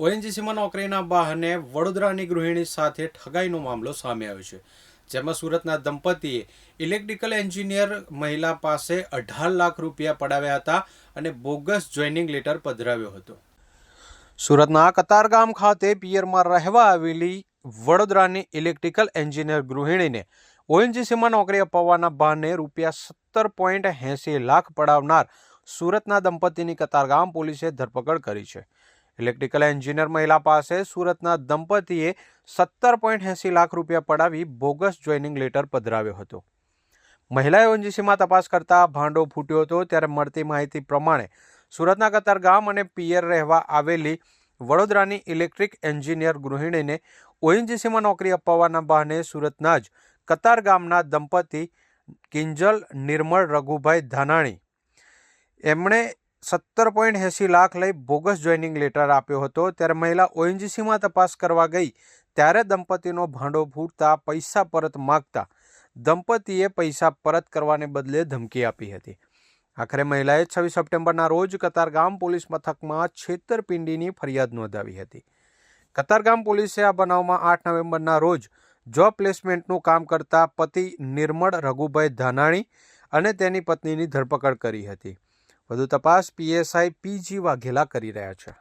ઓએનજીસીમાં નોકરીના બહાને વડોદરાની ગૃહિણી સાથે ઠગાઈનો મામલો સામે આવ્યો છે, જેમાં સુરતના દંપતીએ ઇલેક્ટ્રિકલ એન્જિનિયર મહિલા પાસે અઢાર લાખ રૂપિયા પડાવ્યા હતા અને બોગસ જોઈનિંગ લેટર પધરાવ્યો હતો. સુરતના કતારગામ ખાતે પિયરમાં રહેવા આવેલી વડોદરાની ઇલેક્ટ્રિકલ એન્જિનિયર ગૃહિણીને ઓએનજીસીમાં નોકરી અપાવવાના બહાને રૂપિયા સત્તર પોઈન્ટ એંસી લાખ પડાવનાર સુરતના દંપતીની કતારગામ પોલીસે ધરપકડ કરી છે. ઇલેક્ટ્રિકલ એન્જિનિયર મહિલા પાસે સુરતના દંપતીએ સત્તર પોઈન્ટ એંસી લાખ રૂપિયા પડાવી બોગસ જોઈનિંગ લેટર પધરાવ્યો હતો. મહિલાએ ઓએનજીસીમાં તપાસ કરતા ભાંડો ફૂટ્યો હતો ત્યારે મળતી માહિતી પ્રમાણે સુરતના કતારગામ અને પિયર રહેવા આવેલી વડોદરાની ઇલેક્ટ્રિક એન્જિનિયર ગૃહિણીને ઓએનજીસીમાં નોકરી અપાવવાના બહાને સુરતના જ કતારગામના દંપતી કિંજલ નિર્મળ રઘુભાઈ ધાનાણી. એમણે સત્તર પોઈન્ટ એંસી લાખ લઈ બોગસ જોઈનિંગ લેટર આપ્યો હતો. ત્યારે મહિલા ઓએનજીસીમાં તપાસ કરવા ગઈ. ત્યારે દંપતીનો ભાંડો ફૂટતા પૈસા પરત માગતા દંપતીએ પૈસા પરત કરવાને બદલે ધમકી આપી હતી. આખરે મહિલાએ છવ્વીસ સપ્ટેમ્બરના રોજ કતારગામ પોલીસ મથકમાં છેતરપિંડીની ફરિયાદ નોંધાવી હતી. કતારગામ પોલીસે આ બનાવમાં આઠ નવેમ્બરના રોજ જોબ પ્લેસમેન્ટનું કામ કરતા પતિ નિર્મળ રઘુભાઈ ધાનાણી અને તેની પત્નીની ધરપકડ કરી હતી. વધુ તપાસ પીએસઆઈ પીજી વાઘેલા કરી રહ્યા છે.